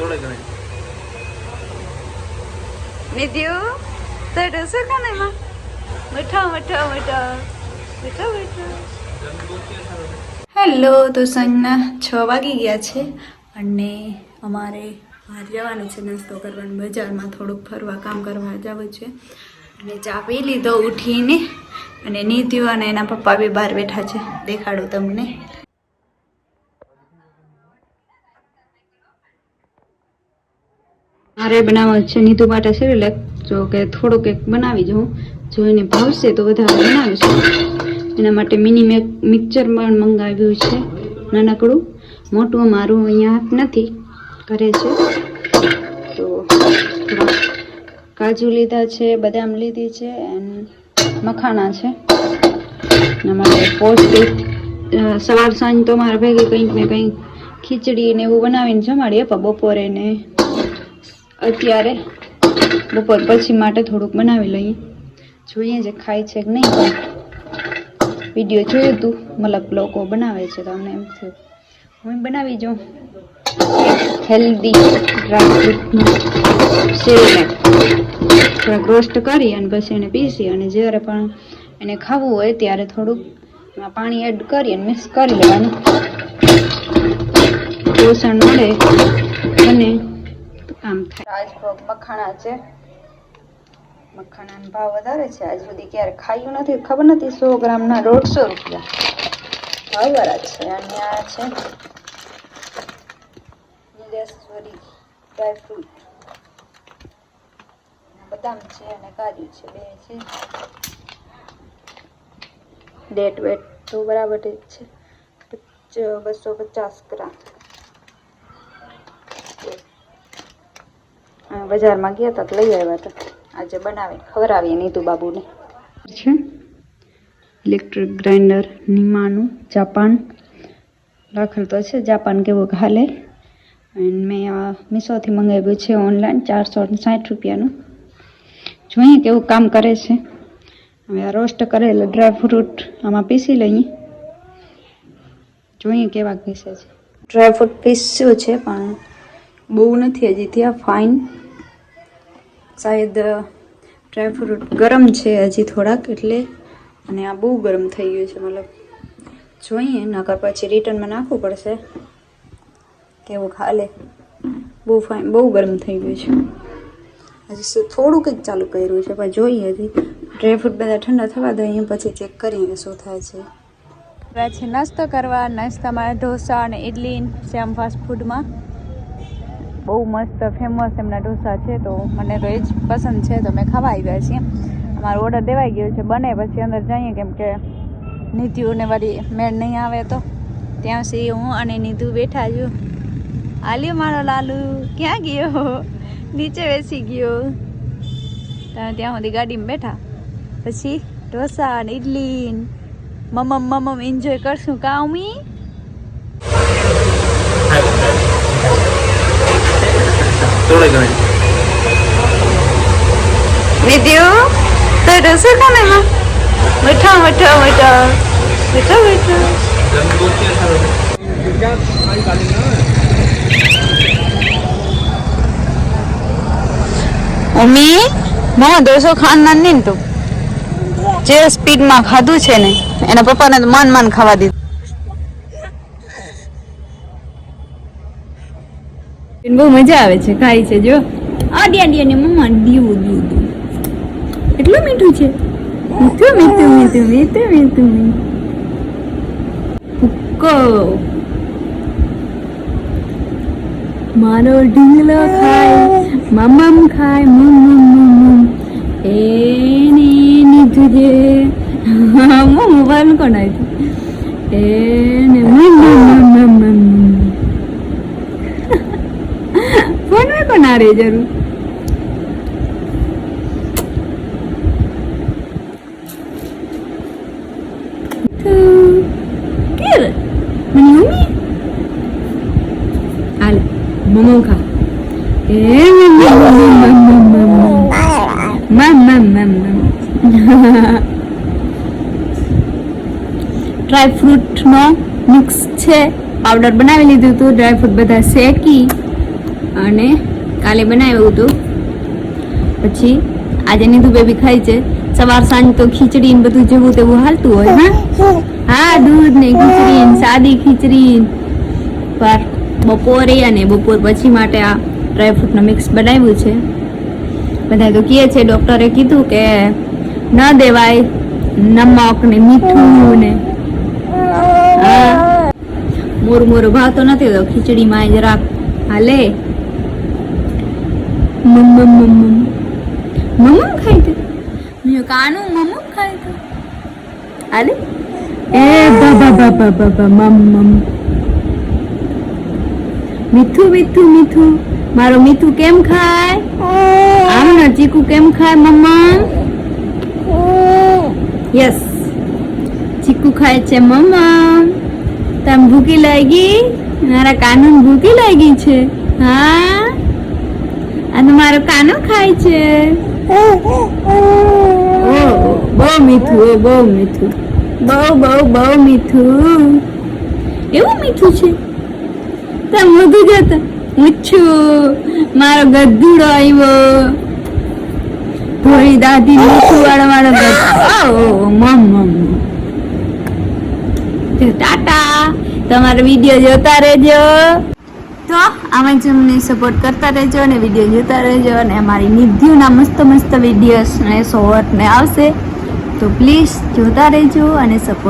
થોડે ઘણે. નિધિઓ તો ઢોસો ખાને એમાં? મીઠો મીઠો મીઠો મીઠો મીઠો હેલો તો સાંજના છ વાગી ગયા છે અને અમારે બહાર જવાનું છે નાસ્તો કરવાનું. બજારમાં થોડુંક ફરવા કામ કરવા જવું છે. અને ચા પી લીધો ઉઠીને. અને નીતિઓ અને એના પપ્પા બી બહાર બેઠા છે. દેખાડું તમને. મારે બનાવવા છે, નીતુ માટે સિરિલેક જો કે થોડુંક એક બનાવી જાઉં. જો એને ભાવશે તો વધારે બનાવીશું. એના માટે મિની મિક્સર પણ મંગાવ્યું છે, નાનકડું. મોટું મારું અહીંયા નથી કરે છે. તો કાજુ લીધા છે, બદામ લીધી છે એન્ડ મખાણા છે. એના માટે પૌષ્ટિક સવાર સાંજ તો મારે ભેગી કંઈક ને કંઈક ખીચડી ને એવું બનાવીને જમાડીએ, પણ બપોરે ને અત્યારે બપોર પછી માટે થોડુંક બનાવી લઈએ. જોઈએ જે ખાય છે કે નહીં. વીડિયો જોયું હતું મતલબ લોકો બનાવે છે તો એમ થયું. હું બનાવી જો હેલ્ધી ડ્રાયફ્રૂટનું સેરેલેક થોડાક રોસ્ટ કરી અને પછી એને પીસી અને જ્યારે પણ એને ખાવું હોય ત્યારે થોડુંક એમાં પાણી એડ કરી અને મિક્સ કરી લેવાનું. પોષણ મળે અને આમ થાય. રાજભોગ મખાણા છે. મખાણાનો ભાવ વધારે છે. આજ સુધી ક્યારે ખાયું નથી. ખબર નથી સો ગ્રામના દોઢસો રૂપિયા. ભાવવાળા છે. અને આ છે. Nileshwari dry fruit. બદામ છે અને કાજુ છે. બે છે. ડેટ વેટ તો બરાબર જ છે. બસો પચાસ ગ્રામ. બજારમાં ગયા હતા તો લઈ આવ્યા હતા આજે બનાવીને ખવડાવીએ નીતુ બાબુને. છે? ઇલેક્ટ્રિક ગ્રાઇન્ડર નિમાનું જાપાન. રાખેલ તો છે જાપાન કેવો હાલે. અને મેં આ મીશોથી મંગાવ્યું છે ઓનલાઈન ચારસો સાઠ રૂપિયાનું. જોઈએ કેવું કામ કરે છે. હવે આ રોસ્ટ કરેલા ડ્રાય ફ્રૂટ આમાં પીસી લઈએ. જોઈએ કેવા પીસે છે. ડ્રાય ફ્રૂટ પીસ્યું છે પણ બહુ નથી હજી ત્યાં ફાઇન શાયદ ડ્રાય ફ્રૂટ ગરમ છે હજી થોડાક એટલે, અને આ બહુ ગરમ થઈ ગયું છે, મતલબ જોઈએ, નકર પછી રિટર્નમાં નાખવું પડશે. કેવું ખાલે બહુ ફાઇન બહુ ગરમ થઈ ગયું છે. હજી થોડુંક જ ચાલુ કર્યું છે, પણ જોઈએ હજી. ડ્રાયફ્રૂટ બધા ઠંડા થવા દઈએ પછી ચેક કરીએ શું થાય છે. છે નાસ્તો કરવા, નાસ્તામાં ઢોસા અને ઇડલી શ્યામ ફાસ્ટ ફૂડમાં બહુ મસ્ત ફેમસ એમના ઢોસા છે, તો મને તો એ જ પસંદ છે, તો મેં ખાવા આવ્યા છીએ. અમારો ઓર્ડર દેવાઈ ગયો છે, બને પછી અંદર જઈએ, કેમ કે નીતિઓને વાળી મેળ નહીં આવે તો. ત્યાં સુધી હું અને નીતુ બેઠા છું. આલ્યો મારો લાલુ, ક્યાં ગયો? નીચે બેસી ગયો. તમે ત્યાં સુધી ગાડીમાં બેઠા. પછી ઢોસા ને ઇડલી મમમ મમમ એન્જોય કરશું. કા થોડે વિદ્યુ, તો ઢોસો ખાને માં? મીઠો મીઠો મીઠો. મીઠો મીઠો. મમ્મી મમ્મા ઢોસો ખાના નહીં ને તું. જે સ્પીડમાં ખાધું છે ને, એના પપ્પાને માન મન ખાવા દીધું. બહુ મજા આવે છે, ખાય છે, જો. આડી આડી અને મમ્મા દીવું દીવું દીવું. એટલું મીઠું છે. મીઠું મીઠું મીઠું મીઠું મીઠું હુક્કો મારો ઢીંગલો ખાય મમમ ખાય મમ મમ મમ મમ એને નીધું જે મમ મોબાઈલ કોણ આવ્યું? એને મમ મમ મમ મમ फोन में बना रहे जरूर મમ્મી? ખા મિક્સ છે. પાવડર બનાવી લીધું હતું ડ્રાયફ્રુટ બધા શેકી. અને કાલે બનાવ્યું હતું. પછી આજે નીધુ બેબી ખાય છે. સવાર સાંજ તો ખીચડી ને બધું જેવું તેવું હાલતું હોય, હા? હા, દૂધ ને ખીચડી સાદી ખીચડી પર બપોરે અને બપોર પછી માટે આ ડ્રાયફ્રૂટનું મિક્સ બનાવ્યું છે. બધા તો કહે છે ડૉક્ટરે કીધું કે ન દેવાય નમક ને મીઠું ને. મોરું મોરું ભાવતો નથી તો ખીચડીમાં જરાક હાલે. મમ મારો મીઠું કેમ ખાય આમ ને ચીકુ કેમ ખાય મમ્મા યસ ચીકુ ખાય છે મમ્મા તમ ભૂકી લાગી મારા કાનૂન ભૂકી લાગી છે હા અને મારો કાનો ખાય છે. બહુ મીઠું બહુ મીઠું. બહુ બહુ બહુ મીઠું. એવું મીઠું છે? તમ વધુ જતો. મીઠું મારો ગધુડો આવ્યો. ભોળી દાદી મીઠું વાળો મારો ગધુડો મમ મમ ટાટા. તમારો વીડિયો જોતા રહેજો. તો આમાં જ સપોર્ટ કરતા રહેજો અને વીડિયો જોતા રહેજો અને અમારી નિધિઓના મસ્ત મસ્ત વિડીયોસ ને શોર્ટ ને આવશે. તો પ્લીઝ જોતા રહેજો અને સપોર્ટ